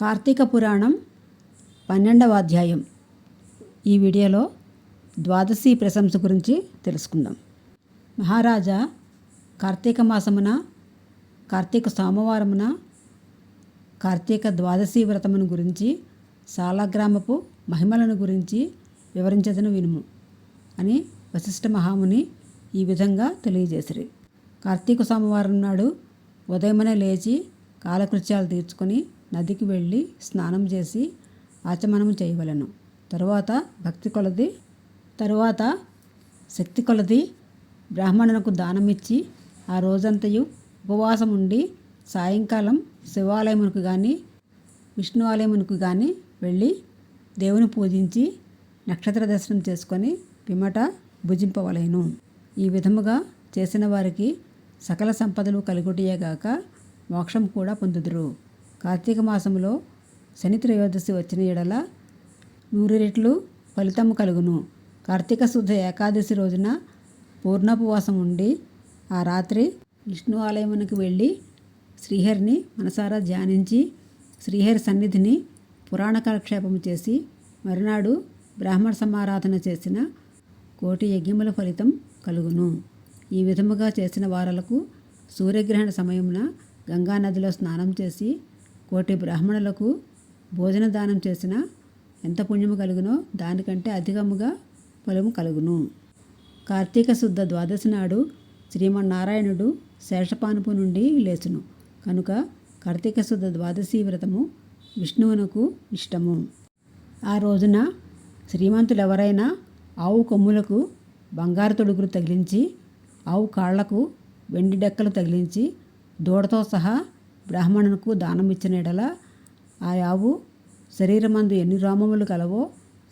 కార్తీక పురాణం పన్నెండవ అధ్యాయం. ఈ వీడియోలో ద్వాదశి ప్రశంస గురించి తెలుసుకుందాం. మహారాజా కార్తీక మాసమున కార్తీక సోమవారమున కార్తీక ద్వాదశి వ్రతమును గురించి సాలగ్రామపు మహిమలను గురించి వివరించదను వినుము అని వశిష్ఠ మహాముని ఈ విధంగా తెలియజేసిరి. కార్తీక సోమవారం నాడు ఉదయమునే లేచి కాలకృత్యాలు తీర్చుకొని నదికి వెళ్ళి స్నానం చేసి ఆచమనము చేయవలెను. తరువాత భక్తి కొలది తరువాత శక్తి కొలది బ్రాహ్మణునకు దానమిచ్చి ఆ రోజంతయు ఉపవాసం ఉండి సాయంకాలం శివాలయమునకు కానీ విష్ణు ఆలయమునకు కానీ వెళ్ళి దేవుని పూజించి నక్షత్ర దర్శనం చేసుకొని పిమ్మట భుజింపవలెను. ఈ విధముగా చేసిన వారికి సకల సంపదలు కలుగుటియేగాక మోక్షం కూడా పొందుదురు. కార్తీక మాసంలో శని త్రయోదశి వచ్చిన ఎడల నూరు రెట్లు ఫలితము కలుగును. కార్తీక శుద్ధ ఏకాదశి రోజున పూర్ణోపవాసం ఉండి ఆ రాత్రి విష్ణు ఆలయమునకు వెళ్ళి శ్రీహరిని మనసారా ధ్యానించి శ్రీహరి సన్నిధిని పురాణ కాలక్షేపము చేసి మరునాడు బ్రాహ్మణ సమారాధన చేసిన కోటి యజ్ఞముల ఫలితం కలుగును. ఈ విధముగా చేసిన వారలకు సూర్యగ్రహణ సమయమున గంగానదిలో స్నానం చేసి కోటి బ్రాహ్మణులకు భోజన దానం చేసిన ఎంత పుణ్యము కలుగునో దానికంటే అధికముగా ఫలము కలుగును. కార్తీక శుద్ధ ద్వాదశి నాడు శ్రీమన్నారాయణుడు శేషపానుపు నుండి లేచును. కనుక కార్తీక శుద్ధ ద్వాదశి వ్రతము విష్ణువునకు ఇష్టము. ఆ రోజున శ్రీమంతులు ఎవరైనా ఆవు కొమ్ములకు బంగారు తొడుగులు తగిలించి ఆవు కాళ్ళకు వెండి డెక్కలు తగిలించి దూడతో సహా బ్రాహ్మణునకు దానం ఎడల ఆ ఆవు శరీరమందు ఎన్ని రోమములు కలవో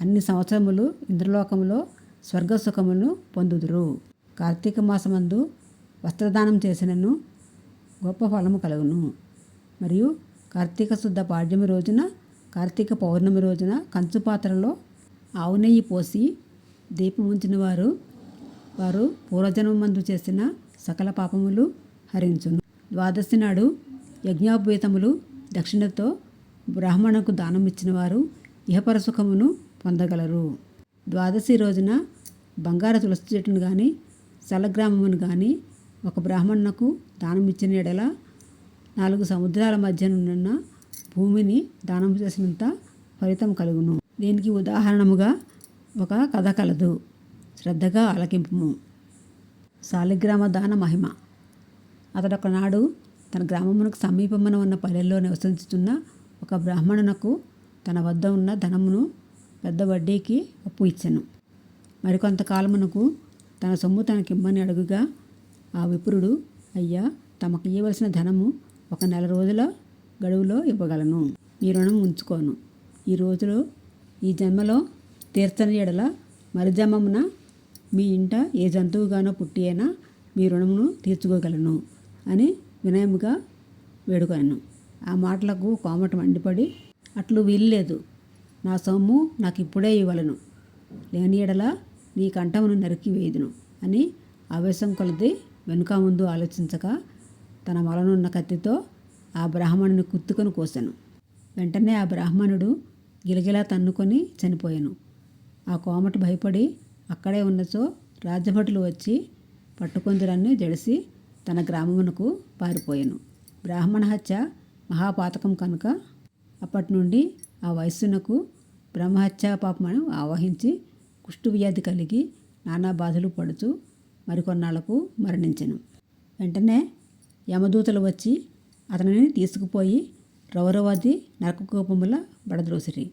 అన్ని సంవత్సరములు ఇంద్రలోకములో స్వర్గసుఖమును పొందుదురు. కార్తీక మాసమందు వస్త్రదానం చేసినను గొప్ప ఫలము కలుగును. మరియు కార్తీక శుద్ధ పాడ్యమి రోజున కార్తీక పౌర్ణమి రోజున కంచు పాత్రలో ఆవు నెయ్యి పోసి దీపం ఉంచిన వారు వారు పూర్వజన్మందు చేసిన సకల పాపములు హరించును. ద్వాదశి నాడు యజ్ఞోపేతములు దక్షిణతో బ్రాహ్మణకు దానం ఇచ్చిన వారు ఇహపర సుఖమును పొందగలరు. ద్వాదశి రోజున బంగార తులసి చెట్టును కానీ సలగ్రామమును కానీ ఒక బ్రాహ్మణునకు దానం ఇచ్చిన ఎడల నాలుగు సముద్రాల మధ్యనున్న భూమిని దానం చేసినంత ఫలితం కలుగును. దీనికి ఉదాహరణముగా ఒక కథ కలదు. శ్రద్ధగా ఆలకింపుము. శాలిగ్రామ దాన మహిమ. అతడు ఒకనాడు తన గ్రామమునకు సమీపమున ఉన్న పల్లెల్లో నివసించుతున్న ఒక బ్రాహ్మణునకు తన వద్ద ఉన్న ధనమును పెద్ద వడ్డీకి అప్పు ఇచ్చెను. మరికొంతకాలమునకు తన సొమ్ము తనకిమ్మని అడుగుగా ఆ విప్రుడు అయ్యా తమకు ఇవ్వవలసిన ధనము ఒక నెల రోజుల గడువులో ఇవ్వగలను. మీ రుణం ఉంచుకోను. ఈ రోజులో ఈ జన్మలో తీర్చని ఎడల మరి జన్మమున మీ ఇంట ఏ జంతువుగానో పుట్టి అయినా మీ రుణమును తీర్చుకోగలను అని వినయముగా వేడుకొనను. ఆ మాటలకు కోమట మండిపడి అట్లు వీల్లేదు. నా సొమ్ము నాకు ఇప్పుడే ఇవ్వలను. లేని ఎడల నీ కంఠమును నరికి వేయుదును అని ఆవేశం కొలది వెనుక ముందు ఆలోచించక తన మొలనున్న కత్తితో ఆ బ్రాహ్మణుని కుత్తుకొని కోశాను వెంటనే ఆ బ్రాహ్మణుడు గిలగిలా తన్నుకొని చనిపోయాను. ఆ కోమట భయపడి అక్కడే ఉన్నచో రాజభటులు వచ్చి పట్టుకొందురన్ని జడిసి తన గ్రామమునకు పారిపోయాను. బ్రాహ్మణ హత్య మహాపాతకం కనుక అప్పటి నుండి ఆ వయస్సునకు బ్రహ్మహత్య పాపమని ఆవహించి కుష్ఠువ్యాధి కలిగి నానా బాధలు పడుచు మరికొన్నాళ్ళకు మరణించెను. వెంటనే యమదూతలు వచ్చి అతనిని తీసుకుపోయి రౌరవాది నరకకోపముల బడద్రోసిరి.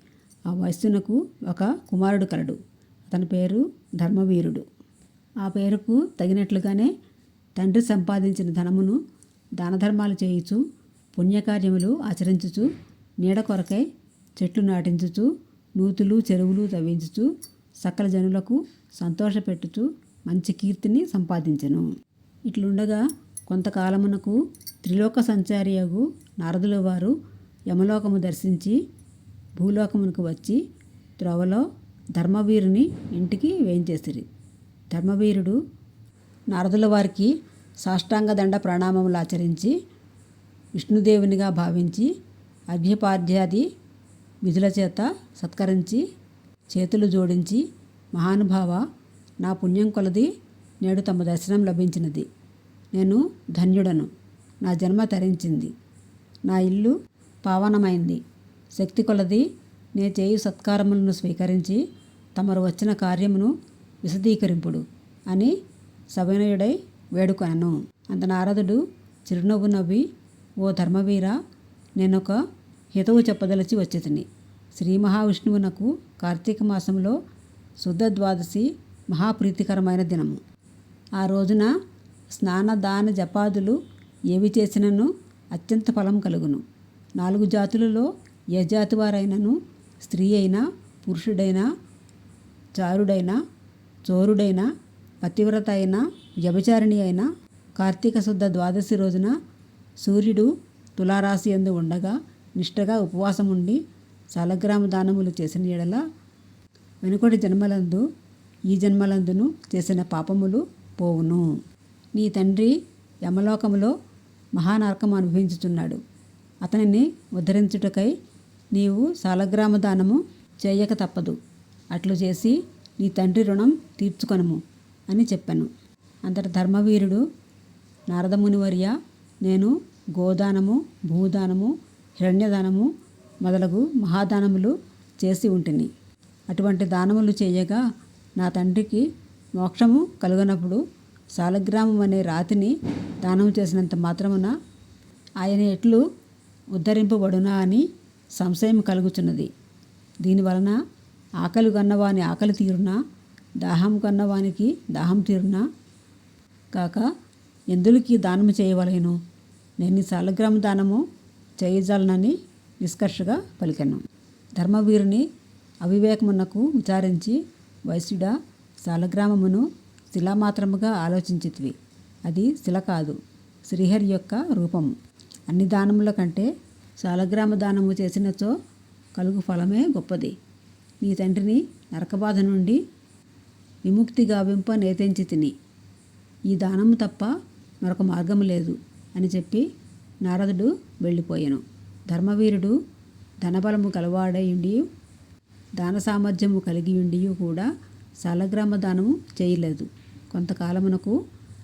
ఆ వయస్సునకు ఒక కుమారుడు కలడు. అతని పేరు ధర్మవీరుడు. ఆ పేరుకు తగినట్లుగానే తండ్రి సంపాదించిన ధనమును దానధర్మాలు చేయుచు పుణ్యకార్యములు ఆచరించుచు నీడ కొరకై చెట్లు నాటించుచు నూతులు చెరువులు తవ్వించుచు సకల జనులకు సంతోషపెట్టుచు మంచి కీర్తిని సంపాదించెను. ఇట్లుండగా కొంతకాలమునకు త్రిలోక సంచారియగు నారదుల వారు యమలోకము దర్శించి భూలోకమునకు వచ్చి త్రోవలో ధర్మవీరుని ఇంటికి వేయించేసిరి ధర్మవీరుడు నారదుల వారికి సాష్టాంగ దండ ప్రణామములు ఆచరించి విష్ణుదేవునిగా భావించి అర్ఘ్యపాధ్యాది విధుల చేత సత్కరించి చేతులు జోడించి మహానుభావ నా పుణ్యం కొలది నేడు తమ దర్శనం లభించినది. నేను ధన్యుడను. నా జన్మ తరించింది. నా ఇల్లు పావనమైంది. శక్తి కొలది నే చేయు సత్కారములను స్వీకరించి తమరు వచ్చిన కార్యమును విశదీకరింపుడు అని సవినయుడై వేడుకొనను. అంత నారదుడు చిరునవ్వు నవ్వి ఓ ధర్మవీర నేనొక హితవు చెప్పదలచి వచ్చేతిని. శ్రీ మహావిష్ణువునకు కార్తీక మాసంలో శుద్ధ ద్వాదశి మహాప్రీతికరమైన దినము. ఆ రోజున స్నాన దాన జపాదులు ఏవి చేసినను అత్యంత ఫలం కలుగును. నాలుగు జాతులలో ఏ జాతి వారైనను స్త్రీ అయినా పురుషుడైనా చారుడైనా చోరుడైనా పతివ్రత అయినా వ్యభిచారిణి అయినా కార్తీక శుద్ధ ద్వాదశి రోజున సూర్యుడు తులారాశి ఎందు ఉండగా నిష్టగా ఉపవాసం ఉండి సాలగ్రామ దానములు చేసిన ఎడల వెనుకటి జన్మలందు ఈ జన్మలందును చేసిన పాపములు పోవును. నీ తండ్రి యమలోకములో మహానరకం అనుభవించుచున్నాడు. అతనిని ఉద్ధరించుటకై నీవు సాలగ్రామ దానము చేయక తప్పదు. అట్లు చేసి నీ తండ్రి రుణం తీర్చుకొనము. అని చెప్పాను. అంతట ధర్మవీరుడు నారదమునివర్య నేను గోదానము భూదానము హిరణ్యదానము మొదలగు మహాదానములు చేసి ఉంటిని. అటువంటి దానములు చేయగా నా తండ్రికి మోక్షము కలుగనప్పుడు సాలగ్రామం అనే రాతిని దానం చేసినంత మాత్రమున ఆయన ఎట్లు ఉద్ధరింపబడునా అని సంశయం కలుగుచున్నది. దీనివలన ఆకలి కన్నవాని ఆకలి తీరునా? దాహం కన్నవానికి దాహం తీరునా కాక ఎందులకి దానము చేయవలేను? నేను సాలగ్రామ దానము చేయజాలనని నిష్కర్షగా పలికాను. ధర్మవీరుని అవివేకమునకు విచారించి వైశ్యుడా సాలగ్రామమును శిలామాత్రముగా ఆలోచించితివి. అది శిల కాదు శ్రీహరి యొక్క రూపము. అన్ని దానముల కంటే సాలగ్రామ దానము చేసినచో కలుగు ఫలమే గొప్పది. నీ తండ్రిని నరకబాధ నుండి విముక్తి గావింప నేతించి తిని. ఈ దానము తప్ప మరొక మార్గము లేదు అని చెప్పి నారదుడు వెళ్ళిపోయాను. ధర్మవీరుడు ధనబలము కలవాడై ఉండి దాన సామర్థ్యము కలిగి ఉండి కూడా సలగ్రామ దానము చేయలేదు. కొంతకాలమునకు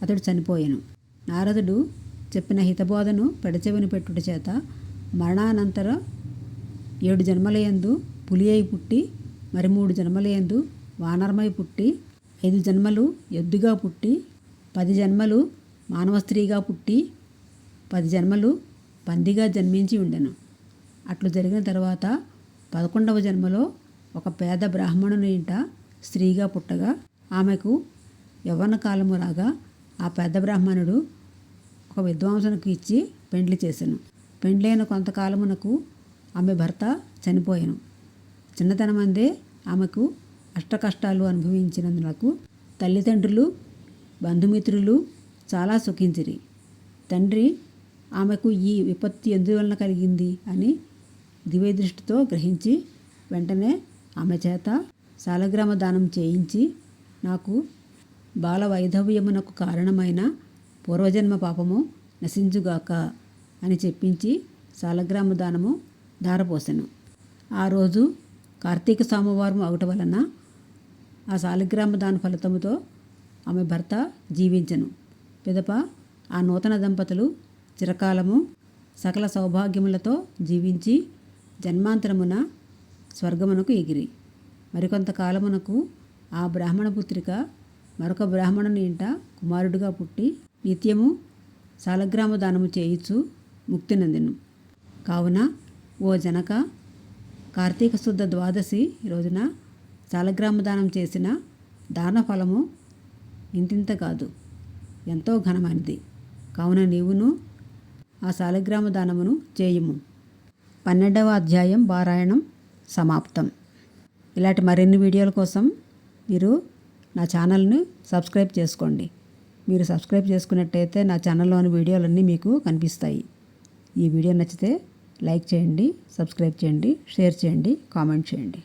అతడు చనిపోయాను. నారదుడు చెప్పిన హితబోధను పెడచెవిని పెట్టుట చేత మరణానంతర ఏడు జన్మలయందు పులి అయి పుట్టి మరి మూడు జన్మలయందు వానరమై పుట్టి ఐదు జన్మలు ఎద్దుగా పుట్టి పది జన్మలు మానవ స్త్రీగా పుట్టి పది జన్మలు పందిగా జన్మించి ఉండెను. అట్లు జరిగిన తర్వాత పదకొండవ జన్మలో ఒక పేద బ్రాహ్మణుని ఇంట స్త్రీగా పుట్టగా ఆమెకు యవ్వన కాలము రాగా ఆ పెద్ద బ్రాహ్మణుడు ఒక విద్వాంసునికి ఇచ్చి పెండ్లి చేశాను పెండ్లైన కొంతకాలమునకు ఆమె భర్త చనిపోయాను. చిన్నతనమందే ఆమెకు అష్టకష్టాలు అనుభవించినందులకు తల్లిదండ్రులు బంధుమిత్రులు చాలా సుఖించిరి. తండ్రి ఆమెకు ఈ విపత్తి ఎందువలన కలిగింది అని దివ్య దృష్టితో గ్రహించి వెంటనే ఆమె చేత సాలగ్రామ దానం చేయించి నాకు బాల వైధవ్యమునకు కారణమైన పూర్వజన్మ పాపము నశించుగాక అని చెప్పించి సాలగ్రామ దానము ధారపోసెను. ఆ రోజు కార్తీక సోమవారం అవటం వలన ఆ శాలిగ్రామ దాన ఫలితముతో ఆమె భర్త జీవించను. పిదప ఆ నూతన దంపతులు చిరకాలము సకల సౌభాగ్యములతో జీవించి జన్మాంతరమున స్వర్గమునకు ఎగిరి. మరికొంతకాలమునకు ఆ బ్రాహ్మణ పుత్రిక మరొక బ్రాహ్మణుని ఇంట కుమారుడిగా పుట్టి నిత్యము శాలగ్రామ దానము చేయిచు ముక్తినందెను కావున ఓ జనక కార్తీక శుద్ధ ద్వాదశి రోజున శాలగ్రామ దానం చేసిన దాన ఫలము ఇంతింత కాదు. ఎంతో ఘనమైనది. కావున నీవును ఆ శాలగ్రామ దానమును చేయుము. పన్నెండవ అధ్యాయం పారాయణం సమాప్తం. ఇలాంటి మరిన్ని వీడియోల కోసం మీరు నా ఛానల్ని సబ్స్క్రైబ్ చేసుకోండి. మీరు సబ్స్క్రైబ్ చేసుకున్నట్టయితే నా ఛానల్లోని వీడియోలన్నీ మీకు కనిపిస్తాయి. ఈ వీడియో నచ్చితే లైక్ చేయండి సబ్స్క్రైబ్ చేయండి షేర్ చేయండి కామెంట్ చేయండి.